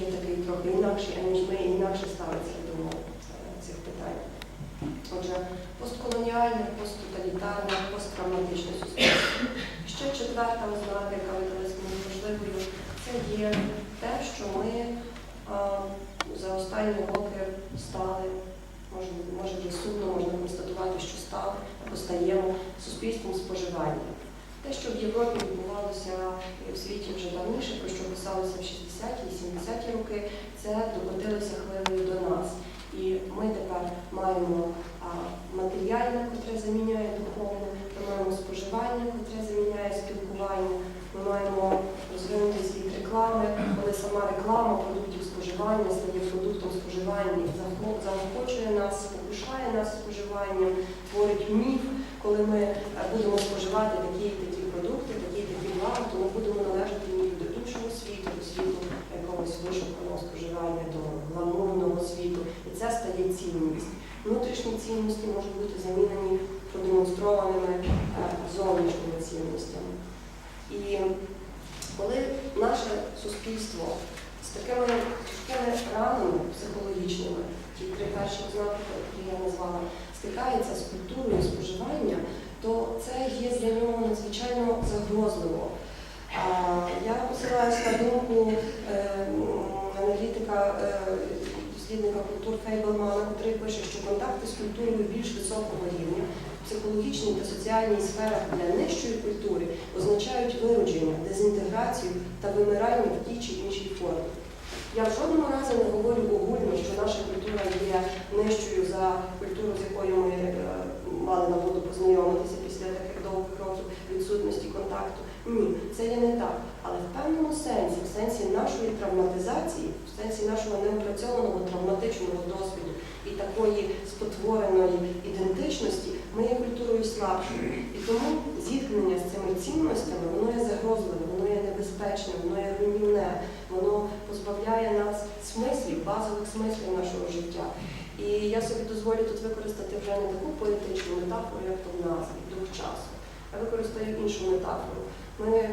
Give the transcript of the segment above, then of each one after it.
є такий трохи інакший, аніж ми інакше ставиться до е, цих питань. Отже, постколоніальне, посттоталітарне, посттравматичне суспільство. Ще четверта ознака, яка видалась мені важливою, це є те, що ми а, за останні роки стали, може, вже сумно можна констатувати, що стали або стаємо суспільством споживання. Те, що в Європі відбувалося і в світі вже давніше, про що писалося в 60-ті і 70-ті роки, це докотилося хвилею до нас. І ми тепер маємо матеріальне, котре заміняє духовне, ми маємо споживання, котре заміняє спілкування, ми маємо розвинути світ реклами, коли сама реклама продуктів споживання стає продуктом споживання, заохочує нас, спокушає нас споживанням, творить міф, коли ми будемо споживати такі і такі і такі блага, то ми будемо належати ніби до іншого світу, до світу якогось вишуканого споживання, до гламурного світу. І це стає цінність. Внутрішні цінності можуть бути замінені продемонстрованими е, зовнішніми цінностями. І коли наше суспільство з такими такими ранами психологічними, ті три перші ознаки, які я назвала, стикається з культурою споживання, то це є для нього надзвичайно загрозливо. А, Я посилаюся на думку е, м, аналітика, е, дослідника культур Фейбелмана, який пише, культурою більш високого рівня в психологічній та соціальній сферах для нижчої культури означають виродження, дезінтеграцію та вимирання в тій чи іншій формі. Я в жодному разі не говорю огульно, що наша культура є нижчою за культуру, з якою ми е, мали нагоду познайомитися після таких довгих років відсутності контакту. Ні, це є не так. Але в певному сенсі, в сенсі нашої травматизації, в сенсі нашого неопрацьованого травматичного досвіду і такої спотвореної ідентичності, ми є культурою слабшою. І тому зіткнення з цими цінностями, воно є загрозливе, воно є небезпечне, воно є руйнівне, воно позбавляє нас смислів, базових смислів нашого життя. І я собі дозволю тут використати вже не таку поетичну метафору, як то в назві, часу. Я використаю іншу метафору. Ми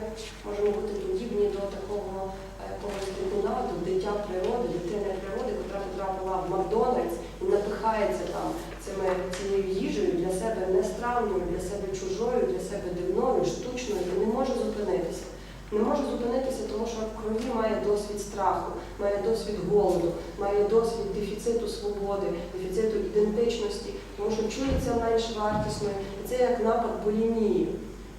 можемо бути подібні до такого е, якогось дикуна, до дитя природи, дитини природи, яка потрапила в Макдональдс і напихається там цими цією їжею для себе нестравною, для себе чужою, для себе дивною, штучною, і не може зупинитися. Не може зупинитися, тому що в крові має досвід страху, має досвід голоду, має досвід дефіциту свободи, дефіциту ідентичності, тому що чується менш вартісною. І це як напад булімії.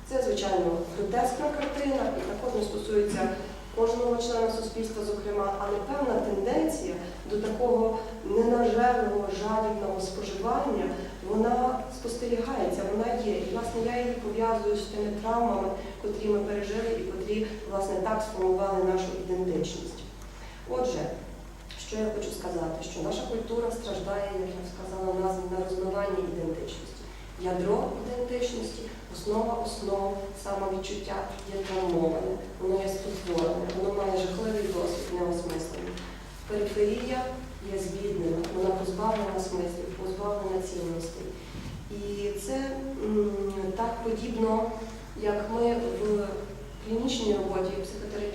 Це, звичайно, гротескна картина, і також не стосується кожного члена суспільства, зокрема, але певна тенденція до такого ненажерного, жадібного споживання, вона спостерігається, вона є. І, власне, я її пов'язую з тими травмами, котрі ми пережили і котрі, власне, так сформували нашу ідентичність. Отже, що я хочу сказати, що наша культура страждає, як я сказала, в назві на розмиванні ідентичності. Ядро ідентичності, основа основ, самовідчуття є травмоване, воно є спотворене, воно має жахливий досвід, неосмислений. Периферія є збіднена, вона позбавлена смислів, позбавлена цінностей. І це так подібно, як ми в клінічній роботі в психотерапії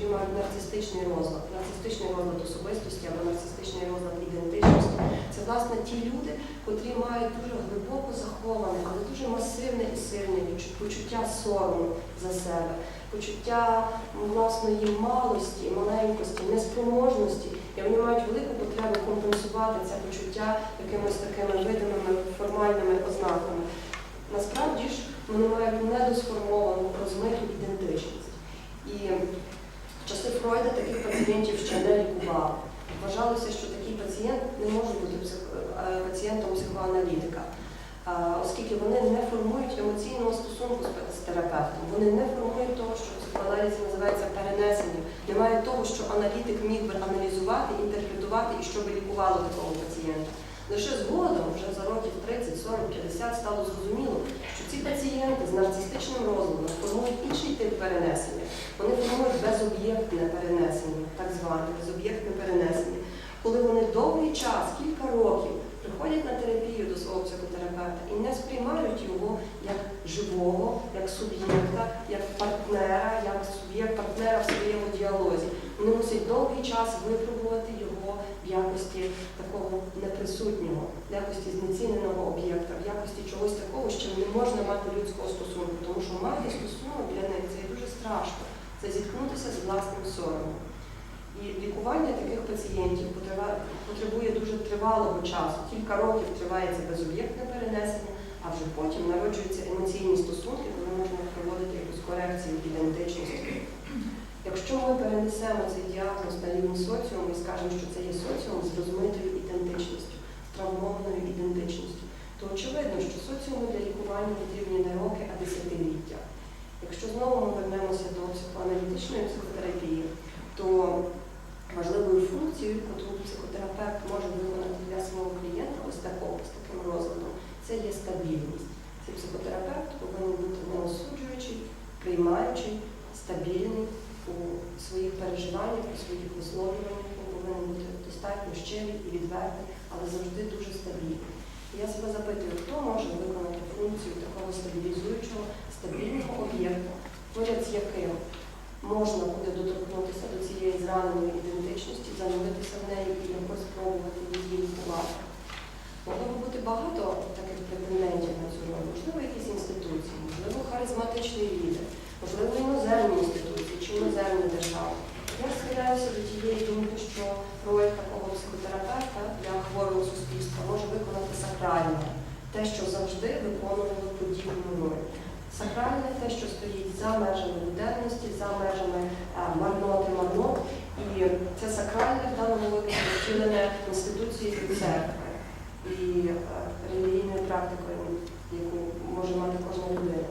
які нарцистичний розлад, нарцистичний розлад особистості або нарцистичний розлад ідентичності. Це власне ті люди, котрі мають дуже глибоко заховане, але дуже масивне і сильне почуття сорому за себе, почуття власної малості, маленькості, неспроможності, і вони мають велику потребу компенсувати це почуття якимось такими видимими формальними ознаками. Насправді ж вони мають недосформовану розмиту ідентичність. І часи Фройда таких пацієнтів ще не лікували. Вважалося, що такий пацієнт не може бути е, пацієнтом психоаналітика, оскільки вони не формують емоційного стосунку з терапевтом. Вони не формують того, що в психоаналізі називається перенесенням. Немає того, що аналітик міг би аналізувати, інтерпретувати і що би лікувало такого пацієнта. Лише згодом, вже за років 30, 40, 50 стало зрозуміло, що ці пацієнти з нарцистичним розладом формують інший тип перенесення. Вони формують безоб'єктне перенесення, так зване безоб'єктне перенесення, коли вони довгий час, кілька років, приходять на терапію до свого психотерапевта і не сприймають його як живого, як суб'єкта, як партнера, як суб'єкт партнера в своєму діалозі. Вони мусять довгий час випробувати його в якості такого неприсутнього, в якості знеціненого об'єкта, в якості чогось такого, чим не можна мати людського стосунку. Тому що мати стосунок для них це дуже страшно. Це зіткнутися з власним соромом. І лікування таких пацієнтів потребує дуже тривалого часу. Кілька років триває це безоб'єктне перенесення, а вже потім народжуються емоційні стосунки, коли можна проводити якусь корекцію ідентичності. Якщо ми перенесемо цей діагноз на рівень соціуму і скажемо, що це є соціум з розмитою ідентичністю, з травмованою ідентичністю, то очевидно, що соціуму для лікування потрібні не роки, а десятиліття. Якщо знову ми вернемося до психоаналітичної психотерапії, то важливою функцією, яку психотерапевт може виконати для свого клієнта, ось такого, з таким розладом, це є стабільність. Цей психотерапевт повинен бути неосуджуючий, приймаючий, стабільний у своїх переживаннях, у своїх висловлюваннях. Він повинен бути достатньо щирий і відвертий, але завжди дуже стабільний. І я себе запитую, хто може виконати функцію такого стабілізуючого, стабільного об'єкта, поряд з яким можна буде доторкнутися до цієї зраненої ідентичності, зануритися в неї і якось спробувати її лікувати. Могло би бути багато таких претендентів на цю роль, можливо, якісь інституції, можливо, харизматичний лідер, можливо, іноземні інституції чи іноземні держави. Я схиляюся до тієї думки, що роль такого психотерапевта для хворого суспільства може виконати сакральне, те, що завжди виконувало подібну роль. Сакральне те, що стоїть за межами буденності, за межами е, марноти марнот. І це сакральне в даному випадку втілене інституцією церкви і е, релігійною практикою, яку може мати кожна людина.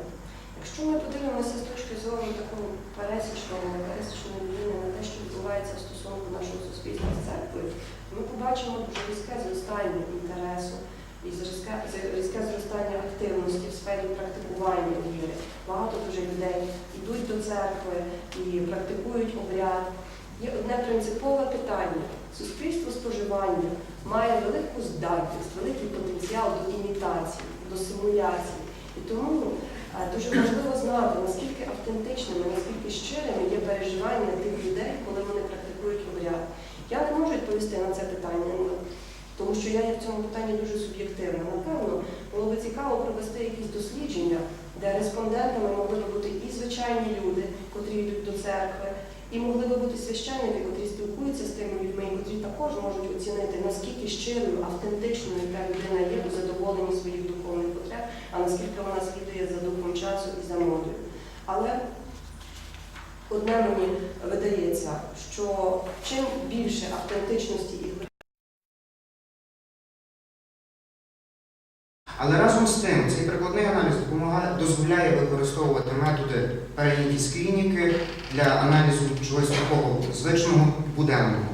Якщо ми подивимося точки зору такого пересічного, пересічної людини на те, що відбувається в стосунку нашого суспільства з церквою, ми побачимо дуже різке зростання інтересу і різке зростання активності в сфері практикування віри. Багато дуже людей йдуть до церкви і практикують обряд. Є одне принципове питання. Суспільство споживання має велику здатність, великий потенціал до імітації, до симуляції. І тому е, дуже важливо знати, наскільки автентичними, наскільки щирими є переживання тих людей, коли вони практикують обряд. Я не можу відповісти на це питання, ну, тому що я в цьому питанні дуже суб'єктивна. Напевно, було би цікаво провести якісь дослідження, де респондентами могли б бути і звичайні люди, котрі йдуть до церкви, і могли би бути священники, котрі спілкуються з тими людьми, і котрі також можуть оцінити, наскільки щирою, автентичною та людина є у задоволенні своїх духовних потреб, а наскільки вона слідує за духом часу і за модою. Але одне мені видається, що чим більше автентичності і Але разом з тим цей прикладний аналіз допомагає, дозволяє використовувати методи перейняті з клініки для аналізу чогось такого звичного буденного.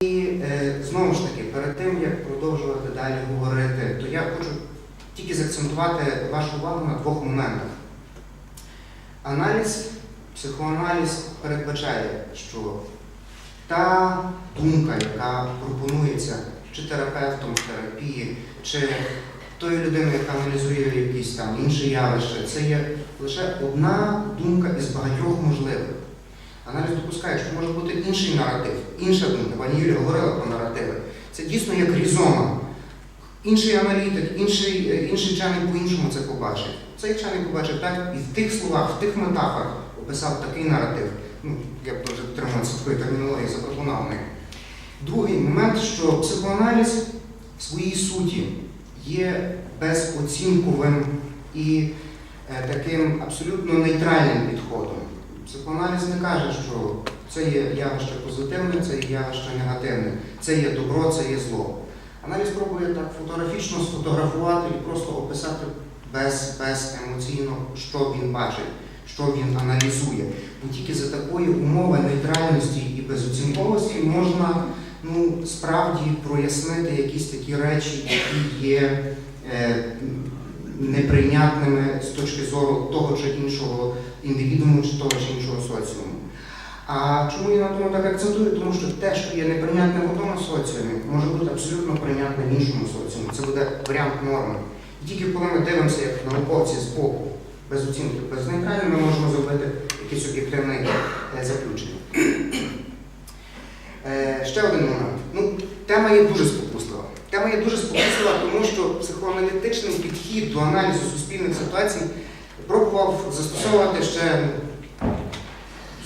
І е, знову ж таки, перед тим як продовжувати далі говорити, то я хочу тільки заакцентувати вашу увагу на двох моментах. Аналіз, психоаналіз передбачає, що та думка, яка пропонується чи терапевтом терапії, чи тої людини, яка аналізує якісь там інші явища, це є лише одна думка із багатьох можливих. Аналіз допускає, що може бути інший наратив, інша думка. Пані Юлія говорила про наративи. Це дійсно як різома. Інший аналітик, інший, е, інший вчений по-іншому це побачить. Цей вчений побачив так і в тих словах, в тих метафорах описав такий наратив. Ну, я б дуже дотримувався такої термінології запропонованої. Другий момент, що психоаналіз в своїй суті є безоцінковим і е, таким абсолютно нейтральним підходом. Психоаналіз не каже, що це є явище позитивне, це є явище негативне, це є добро, це є зло. Аналіз пробує так фотографічно сфотографувати і просто описати без, без емоційно, що він бачить, що він аналізує. Бо тільки за такої умови нейтральності і безоцінковості можна ну, справді прояснити якісь такі речі, які є е, неприйнятними з точки зору того чи іншого індивідуму чи того чи іншого соціуму. А чому я на тому так акцентую? Тому що те, що є неприйнятним в одному соціумі, може бути абсолютно прийнятним в іншому соціумі. Це буде варіант норми. Тільки коли ми дивимося як науковці з боку, без оцінки, без нейтральної, ми можемо зробити якесь об'єктивне е, заключення. ще один момент. Ну, тема є дуже спокуслива. Тема є дуже спокуслива, тому що психоаналітичний підхід до аналізу суспільних ситуацій пробував застосовувати ще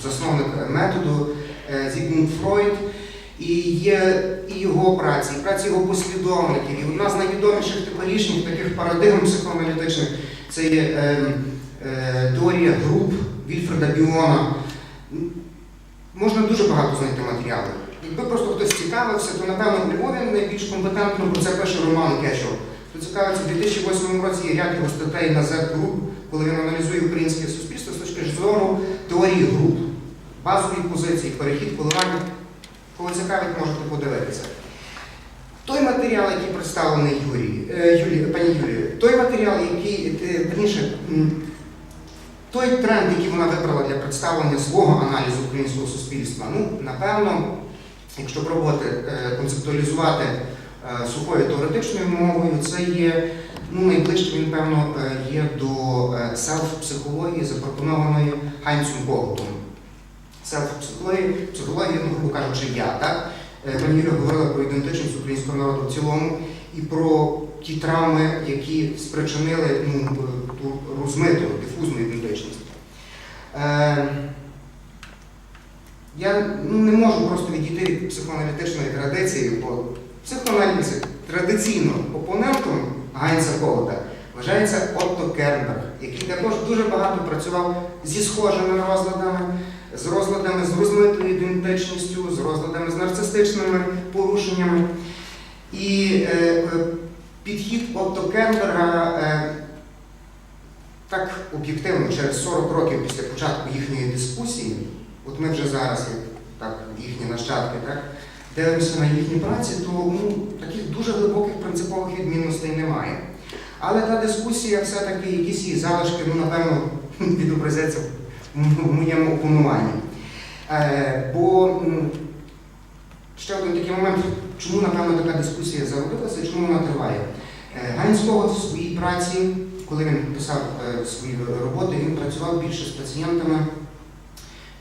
засновник методу е, Зігмунд Фройд. І є і його праці, і праці його послідовників. І одна з найвідоміших теперішніх таких парадигм психоаналітичних це є е, е, теорія груп Вільфреда Біона. Можна дуже багато знайти матеріалів. Якби просто хтось цікавився, то напевно у Львові найбільш компетентно про це пише Роман Кешов. Хто цікавиться, в 2008 році є ряд його статей на Z-груп, коли він аналізує українське суспільство з точки зору теорії груп, базові позиції, перехід, коливання. Кого цікавить, можете подивитися. Той матеріал, який представлений Юрії, е, Юлі, пані Юлії, той матеріал, який, е, верніше, той тренд, який вона вибрала для представлення свого аналізу українського суспільства, ну, напевно, якщо пробувати е, концептуалізувати сухою теоретичною мовою, це є ну, найближче, він, певно, є до селф-психології, запропонованої Хайнцем Когутом. Селф-психології, психології, ну, грубо кажучи, я, так? Е, Пані Юля говорила про ідентичність українського народу в цілому і про ті травми, які спричинили ну, е, ту розмиту, дифузну ідентичність. Е, я ну, не можу просто відійти від психоаналітичної традиції, бо психоаналіз традиційно опонентом Гайнса Когута вважається Отто Кернберг, який також дуже багато працював зі схожими розладами, з розладами з розмитою ідентичністю, з розладами з нарцистичними порушеннями. І е, е, підхід Отто Кернберга е, так об'єктивно через 40 років після початку їхньої дискусії, от ми вже зараз, так, їхні нащадки, так, дивимося на їхні праці, то ну, таких дуже глибоких принципових відмінностей немає. Але та дискусія все-таки якісь її залишки, ну, напевно, відобразяться в моєму опануванні. Е, бо ще один такий момент, чому, напевно, така дискусія зародилася і чому вона триває. Е, Гайнс в своїй праці, коли він писав е, свої роботи, він працював більше з пацієнтами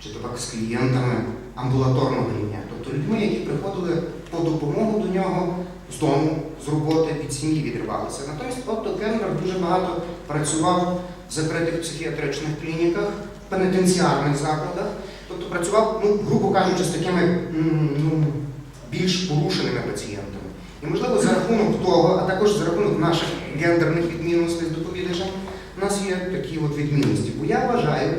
чи то так з клієнтами амбулаторного рівня, тобто людьми, які приходили по допомогу до нього з дому, з роботи, від сім'ї відривалися. Натомість Отто Кеннер дуже багато працював в закритих психіатричних клініках, пенітенціарних закладах, тобто працював, ну, грубо кажучи, з такими ну, більш порушеними пацієнтами. І, можливо, за рахунок того, а також за рахунок наших гендерних відмінностей з доповідачем, у нас є такі от відмінності. Бо я вважаю,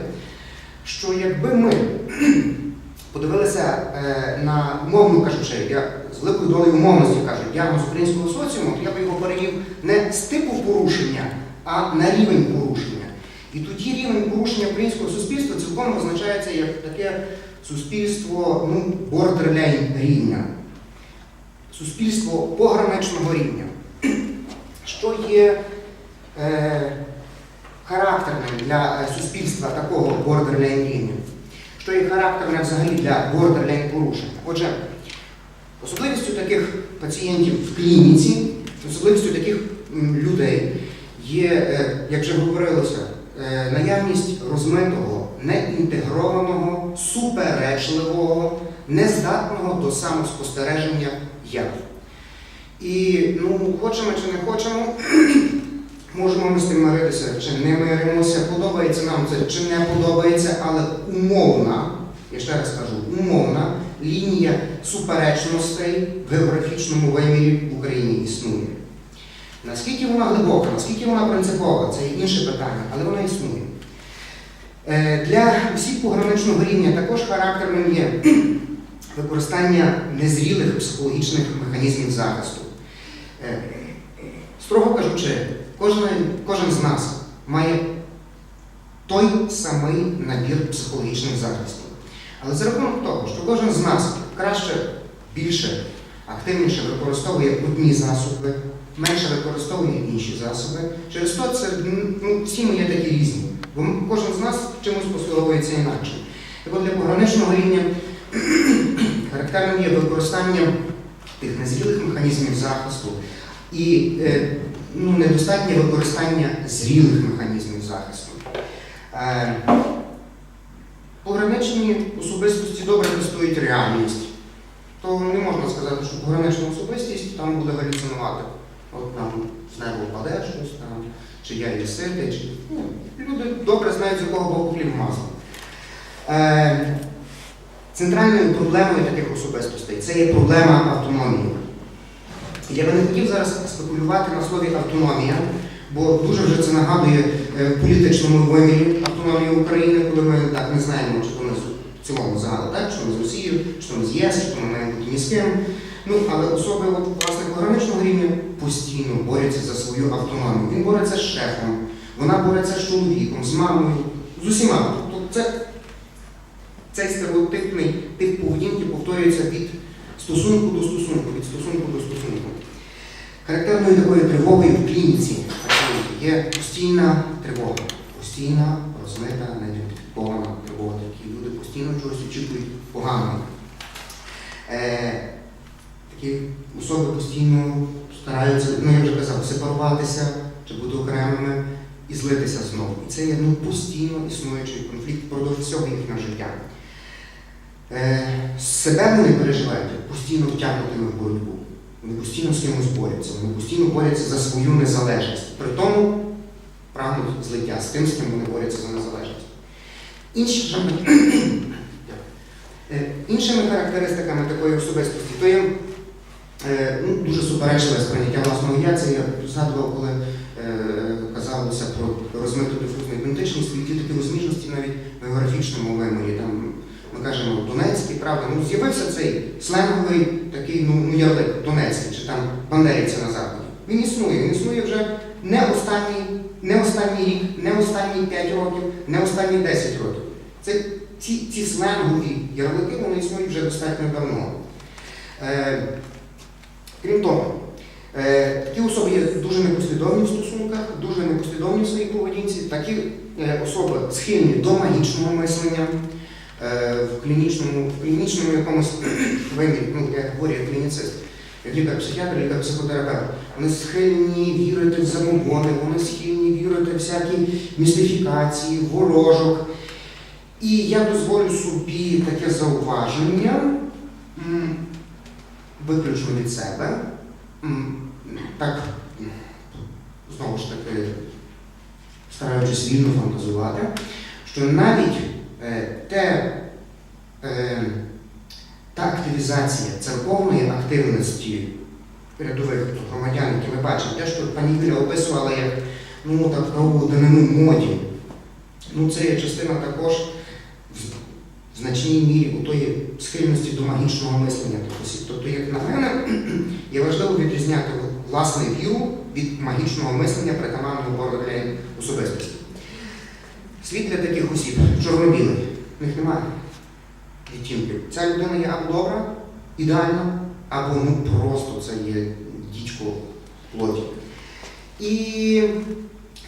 що якби ми подивилися е, на умовну кажучи, я з великою долею умовності кажу, діагноз українського соціуму, то я би його перевів не з типу порушення, а на рівень порушення. І тоді рівень порушення українського суспільства цілком визначається як таке суспільство ну, бордерлейн рівня, суспільство пограничного рівня, що є е, характерним для суспільства такого бордерлейн рівня, що є характерним взагалі для бордерлейн порушення. Отже, особливістю таких пацієнтів в клініці, особливістю таких людей є, е, як вже говорилося, наявність розмитого, неінтегрованого, суперечливого, нездатного до самоспостереження я. І ну, хочемо чи не хочемо, можемо ми з тим миритися, чи не миримося, подобається нам це чи не подобається, але умовна, я ще раз кажу, умовна лінія суперечностей в географічному вимірі в Україні існує. Наскільки вона глибока, наскільки вона принципова, це інше питання, але вона існує. Е, Для осіб пограничного рівня також характерним є використання незрілих психологічних механізмів захисту. Е, Строго кажучи, кожен, кожен з нас має той самий набір психологічних захистів. Але за рахунок того, що кожен з нас краще, більше, активніше використовує одні засоби, менше використовує інші засоби, через то це ну, всі ми є такі різні, бо кожен з нас чимось послуговується інакше. Так от для пограничного рівня характерним є використання тих незрілих механізмів захисту і е, ну, недостатнє використання зрілих механізмів захисту. Е, Пограничні особистості добре тестують реальність. то не можна сказати, що погранична особистість там буде галюцинувати. От нам з неба впаде щось там, чи я є ситий, чи ну, люди добре знають, з якого боку хліб масло. Е, центральною проблемою таких особистостей це є проблема автономії. Я би не хотів зараз спекулювати на слові автономія, бо дуже вже це нагадує е, в політичному вимірі автономії України, коли ми так не знаємо, чи то ми в цілому загал, так, що ми з Росією, чи то ми з ЄС, то ми маємо бути ні з ким. Ну, але особи от, власне пограничного рівня постійно борються за свою автономію. Він бореться з шефом, вона бореться з чоловіком, з мамою, з усіма. Тобто це, цей стереотипний тип поведінки повторюється від стосунку до стосунку, від стосунку до стосунку. Характерною такою тривогою в клініці є постійна тривога, постійна, розмита, неідентифікована тривога. Такі люди постійно чогось очікують поганого. Е, такі особи постійно стараються, ну я вже казав, сепаруватися чи бути окремими і злитися знову. І це є ну, постійно існуючий конфлікт впродовж всього їхнього життя. Е, себе вони переживають постійно втягнутими в боротьбу. Вони постійно з кимось борються, вони постійно борються за свою незалежність. При тому прагнуть злиття з тим, з ким вони борються за незалежність. Іншими, Е, іншими характеристиками такої особистості то є ну, дуже суперечливе сприйняття власного я. Це я згадував, коли е, казалося про розмиту дифузну ідентичність, і ті такі розміжності навіть в географічному вимірі. Там ми кажемо Донецький, правда, ну з'явився цей сленговий такий ну, ну ярлик Донецький чи там бандерівці на заході. Він існує, він існує вже не останній, не останній рік, не останні 5 років, не останні 10 років. Це ці, ці сленгові ярлики вони існують вже достатньо давно. Е, крім того, е, такі особи є дуже непослідовні в стосунках, дуже непослідовні в своїй поведінці. Такі е, особи схильні до магічного мислення. Е, в клінічному, в клінічному якомусь вимірі, ну я говорю клініцист, як лікар-психіатр, лікар-психотерапевт, вони схильні вірити в забобони, вони схильні вірити в всякі містифікації, ворожок. І я дозволю собі таке зауваження, виключно від себе, так, знову ж таки, стараючись вільно фантазувати, що навіть е, те, е, та активізація церковної активності рядових громадян, які ми бачимо, те, що пані Юля описувала як ну, таку данину моді, ну, це є частина також значній мірі у тої схильності до магічного мислення. Тобто, як на мене, є важливо відрізняти власне віру від магічного мислення притаманного борderline особистості. Світ для таких осіб чорно-білий, в них немає відтінків. Ця людина є або добра, ідеальна, або ну просто це є дічко в плоті. І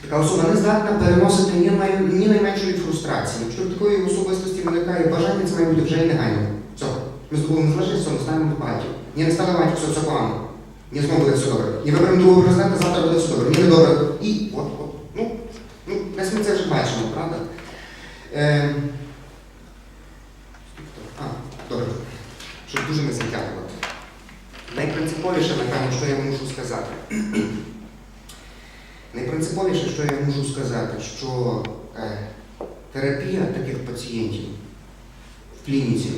така особа не здатна переносити ні, най, ні найменшої фрустрації. Якщо такої особистості виникає бажання, це має бути вже і негайно. Все, ми здобули незалежність, ми станемо багаті. Ні, не стане батьків, все, все погано. Ні, знову буде все добре. Ні, виберемо другого президента, завтра буде все добре. Ні, не добре. І от, от, ну, ну, десь ми це вже бачимо, правда? Е, а, добре. Щоб дуже не затягувати. Найпринциповіше, напевно, що я можу сказати. Найпринциповіше, що я можу сказати, що е, терапія таких пацієнтів в клініці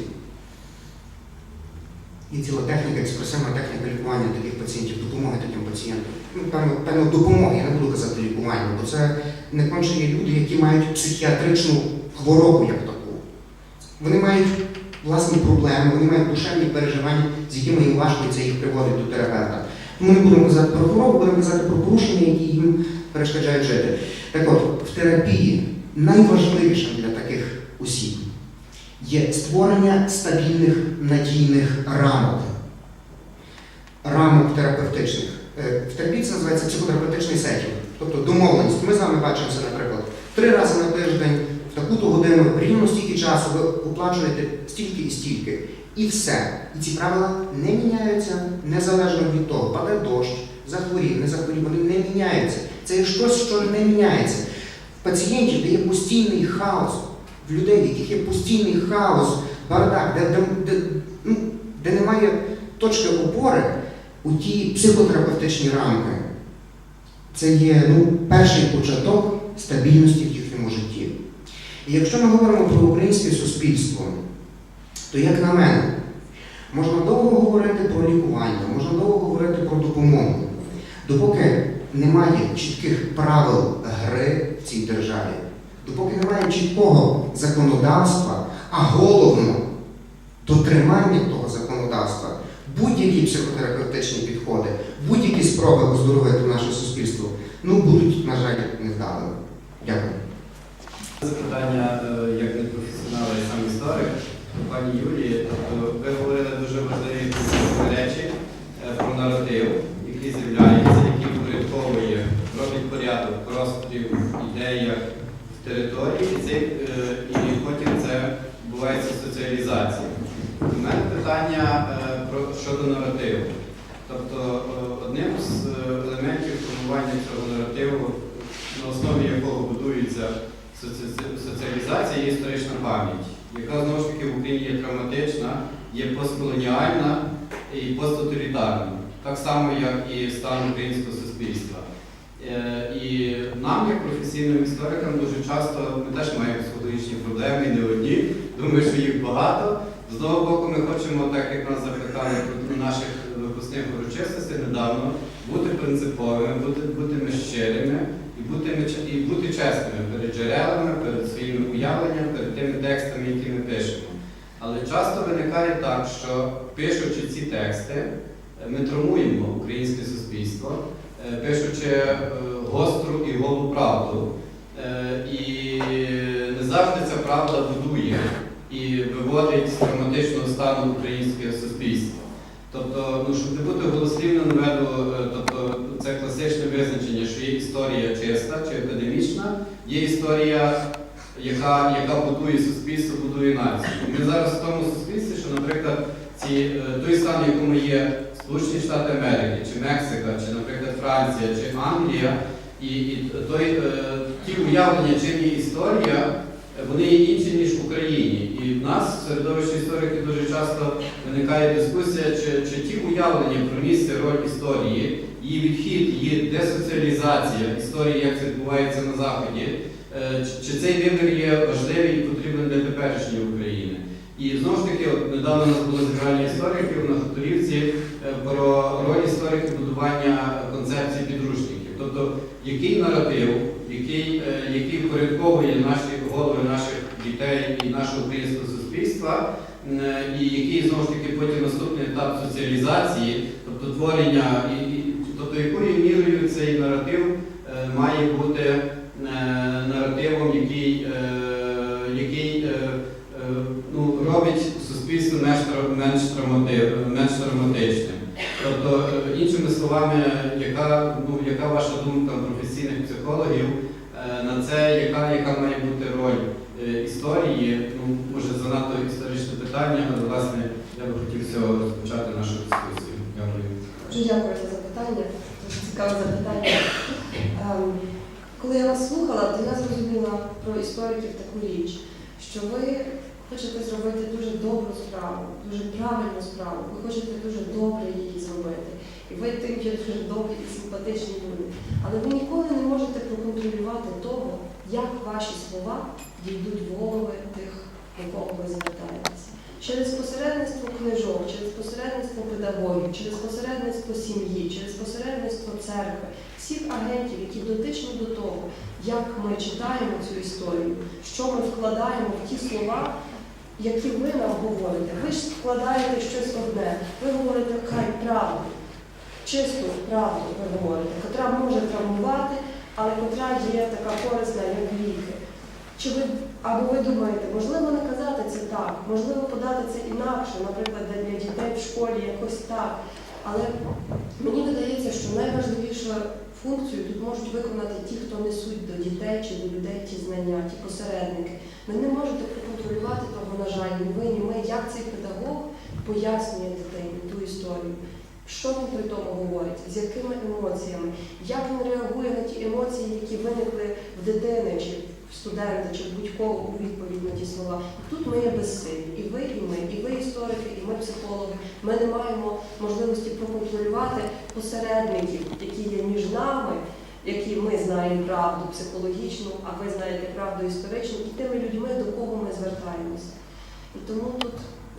і ціла техніка, експресивна техніка лікування таких пацієнтів, допомоги таким пацієнтам. Ну, певно, певно, допомоги, я не буду казати лікування, бо це не конче є люди, які мають психіатричну хворобу як таку. Вони мають власні проблеми, вони мають душевні переживання, з якими їм важко це їх приводить до терапевта. Ми не будемо казати про хворобу, будемо казати про порушення, які їм перешкоджають жити. Так от, в терапії найважливішим для таких осіб є створення стабільних надійних рамок, рамок терапевтичних. Е, В терапії це називається психотерапевтичний сетінг, тобто домовленість. Ми з вами бачимося, наприклад, три рази на тиждень, в таку-то годину, рівно стільки часу ви оплачуєте стільки і стільки. І все. І ці правила не міняються незалежно від того, паде дощ, захворів, не захворів, вони не міняються. Це є щось, що не міняється. В пацієнтів, де є постійний хаос, в людей, в яких є постійний хаос, бардак, де, де, де, ну, де немає точки опори у ті психотерапевтичні рамки. Це є ну, перший початок стабільності в їхньому житті. І якщо ми говоримо про українське суспільство, то як на мене, можна довго говорити про лікування, можна довго говорити про допомогу. Допоки немає чітких правил гри в цій державі, допоки немає чіткого законодавства, а головно дотримання того законодавства, будь-які психотерапевтичні підходи, будь-які спроби оздоровити наше суспільство, ну будуть, на жаль, невдалими. Дякую. Запитання е, як не професіонала і сам історик пані Юлії. Тобто ви говорили дуже важливі речі е, про наратив, який з'являється, який упорядковує, робить порядок в ідеях, в території, і, е, потім це відбувається соціалізація. У мене питання е, щодо наративу. Тобто е, одним з е, елементів формування цього наративу, на основі якого будується соціалізація є історична пам'ять, яка знову ж таки в Україні є травматична, є постколоніальна і посттоталітарна, так само, як і стан українського суспільства. І нам, як професійним історикам, дуже часто ми теж маємо психологічні проблеми, і не одні. Думаю, що їх багато. З одного боку, ми хочемо, так як нас запитали наших випускних урочистостей недавно, бути принциповими, бути, бути щирими і бути, і бути чесними перед джерелами, перед своїми уявленнями, перед тими текстами, які ми пишемо. Але часто виникає так, що пишучи ці тексти, е, ми травмуємо українське суспільство, е, пишучи е, гостру і голу правду. І не завжди ця правда будує і виводить з травматичного стану українське суспільство. Тобто, ну, щоб не бути голослівно наведу, е, тобто це класичне визначення, що є історія чиста чи академічна, є історія, яка, яка будує суспільство, будує націю. Ми зараз в тому суспільстві, що, наприклад, ці, е, той стан, в якому є Сполучені Штати Америки, чи Мексика, чи, наприклад, Франція, чи Англія, і, і той, е, ті уявлення, чим є історія, вони є інші, ніж в Україні. І в нас, в середовищі істориків, дуже часто виникає дискусія, чи, чи ті уявлення про місце, роль історії, її відхід, її десоціалізація історії, як це відбувається на Заході, е, чи, цей вибір є важливий і потрібен для теперішньої України. І знову ж таки, от недавно у нас було зібрання істориків на Хуторівці е, про роль істориків будування концепції підручників. Тобто, який наратив, який, е, який впорядковує наші голови наших дітей і нашого українського суспільства, і який знову ж таки потім наступний етап соціалізації, тобто творення, і, тобто якою мірою цей наратив е, має бути е, наративом, який, е, який ну, робить суспільство менш, травматичним. Тобто, іншими словами, яка, ну, яка ваша думка професійних психологів на це, яка, яка має бути роль е, історії? Ну, може, занадто історичне питання, але власне я би хотів з цього розпочати нашу дискусію. Дякую. Дуже дякую за запитання. Дуже цікаве запитання. Ем, Коли я вас слухала, то я зрозуміла про істориків таку річ, що ви хочете зробити дуже добру справу, дуже правильну справу. Ви хочете дуже добре її зробити. І ви тим є дуже добрі і симпатичні люди. Але ви ніколи не можете проконтролювати того, як ваші слова дійдуть в голови тих, до кого ви звертаєтеся. Через посередництво книжок, через посередництво педагогів, через посередництво сім'ї, через посередництво церкви, всіх агентів, які дотичні до того, як ми читаємо цю історію, що ми вкладаємо в ті слова, які ви нам говорите. Ви ж вкладаєте щось одне. Ви говорите хай правду, чисту правду ви говорите, котра може травмувати, але котра є така корисна, як ліки. Чи ви або ви думаєте, можливо не казати це так, можливо подати це інакше, наприклад, для дітей в школі якось так. Але мені видається, що найважливішу функцію тут можуть виконати ті, хто несуть до дітей чи до людей ті знання, ті посередники. Ви не можете проконтролювати того, на жаль, ні ви, ні ми, як цей педагог пояснює дитині ту історію. Що він при тому говорить, з якими емоціями, як він реагує на ті емоції, які виникли в дитини, чи студента чи в будь-кого у відповідь на ті слова. Тут ми є безсилі. І ви, і ми, і ви історики, і ми психологи. Ми не маємо можливості проконтролювати посередників, які нами, які ми знаємо правду психологічну, а ви знаєте правду історичну, і тими людьми, до кого ми звертаємося. І тому тут,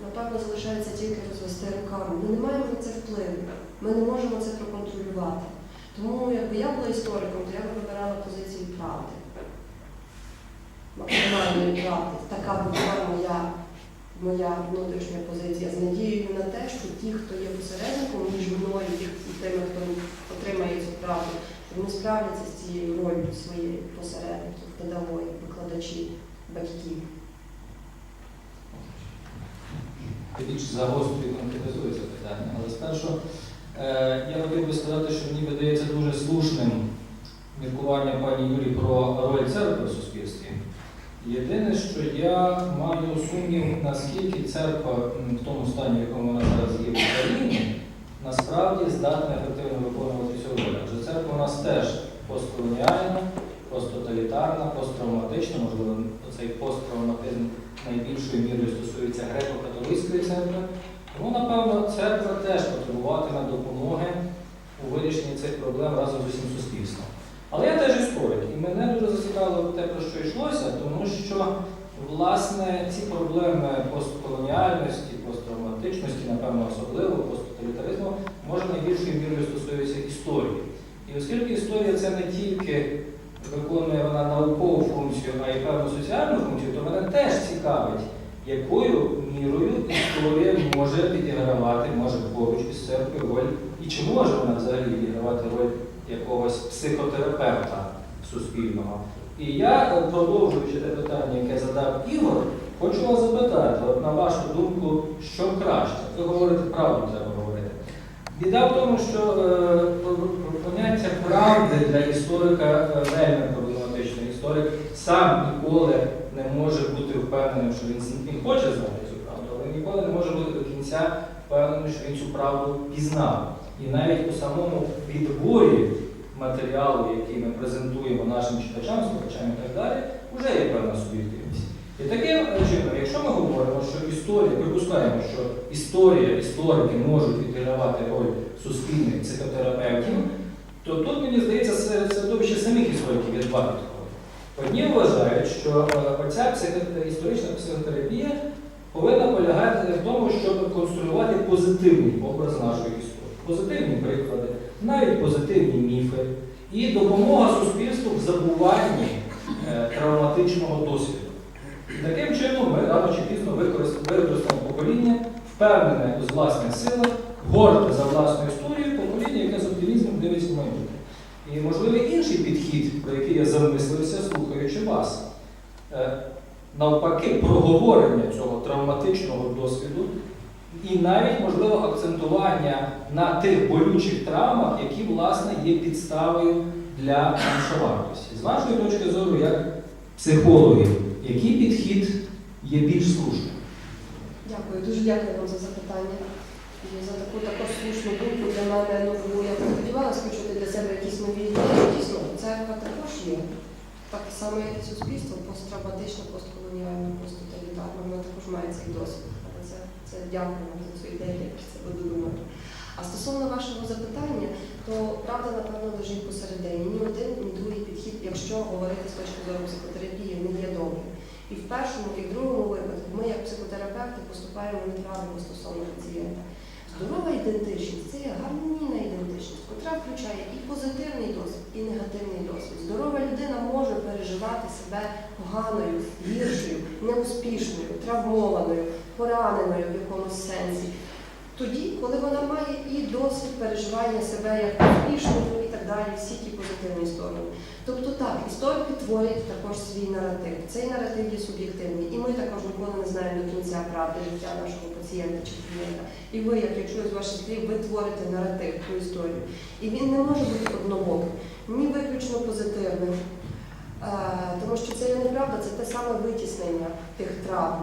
напевно, залишається тільки розвести руками. Ми не маємо на це впливу, ми не можемо це проконтролювати. Тому якби я була істориком, то я б вибирала позицію правди. Максимальної правди. Така була моя, моя внутрішня позиція з надією на те, що ті, хто є посередником між мною і тими, хто отримає цю правду, вони справляться з цією ролью своєї посередників, педагогів, викладачів, батьків. більш загострює і конкретизує це питання. Але спершу е, я хотів би сказати, що мені видається дуже слушним міркування пані Юлії про роль церкви в суспільстві. Єдине, що я маю сумнів, наскільки церква в тому стані, в якому вона зараз є в Україні, насправді здатна ефективно виконувати цю роль. Адже церква у нас теж постколоніальна, посттоталітарна, посттравматична, можливо, цей посттравматизм найбільшою мірою стосується греко-католицької церкви. Тому, напевно, церква теж потребуватиме допомоги у вирішенні цих проблем разом з усім суспільством. Але я теж історик, і мене дуже зацікавило те, про що йшлося, тому що власне ці проблеми постколоніальності, посттравматичності, напевно, особливо посттоталітаризму, може найбільшою мірою стосуються історії. І оскільки історія це не тільки виконує вона наукову функцію, а й певну соціальну функцію, то мене теж цікавить, якою мірою історія може підігравати, може поруч із церквою роль, і чи може вона взагалі відігравати роль якогось психотерапевта суспільного. І я, е, продовжуючи те питання, яке задав Ігор, хочу вас запитати, от на вашу думку, що краще? Ви говорите правду, треба говорити. Біда в тому, що е, поняття правди для історика вельми проблематичне. Історик сам ніколи не може бути впевненим, що він, він хоче знати цю правду, але ніколи не може бути до кінця впевненим, що він цю правду пізнав. І навіть у самому відборі матеріалу, який ми презентуємо нашим читачам, слухачам і так далі, вже є певна суб'єктивність. І таким чином, якщо ми говоримо, що історія, припускаємо, що історія, історики можуть відігравати роль суспільних психотерапевтів, то тут, мені здається, серед середовища самих істориків є два підходи. Одні вважають, що е, оця історична психотерапія повинна полягати в тому, щоб конструювати позитивний образ нашої історії, позитивні приклади, навіть позитивні міфи і допомога суспільству в забуванні е, травматичного досвіду. Таким чином ми рано чи пізно використ- виростемо покоління, впевнене у власних силах, горде за власну історію, покоління, яке з оптимізмом дивиться в майбутнє. І можливий інший підхід, про який я замислився, слухаючи вас. Е, Навпаки, проговорення цього травматичного досвіду і навіть, можливо, акцентування на тих болючих травмах, які, власне, є підставою для меншовартості. З вашої точки зору, як психологів, який підхід є більш слушним? Дякую, дуже дякую вам за запитання і за таку також слушну думку для мене. Бо я сподівалася почути для себе якісь нові ідеї. Дійсно, церква також є. Так само, як і суспільство, посттравматичне, постколоніальне, посттоталітарне, воно також має цей досвід. Це, вам за цю ідею, як це буду думати. А стосовно вашого запитання, то правда, напевно, лежить посередині. Ні один, ні другий підхід, якщо говорити з точки зору психотерапії, не є добрим. І в першому, і в другому випадку ми, як психотерапевти, поступаємо неправильно стосовно пацієнта. Здорова ідентичність це є гармонійна ідентичність, яка включає і позитивний досвід, і негативний досвід. Здорова людина може переживати себе поганою, гіршою, неуспішною, травмованою, пораненою в якомусь сенсі. Тоді, коли вона має і досвід переживання себе як успішною і так далі, всі ті позитивні сторони. Тобто так, історики творять також свій наратив. Цей наратив є суб'єктивний. І ми також ніколи не знаємо до кінця правди життя нашого пацієнта чи клієнта. І ви, як я чую з ваших слів, ви творите наратив, ту історію. І він не може бути однобоким, ні виключно позитивним. Е, тому що це є неправда, це те саме витіснення тих травм.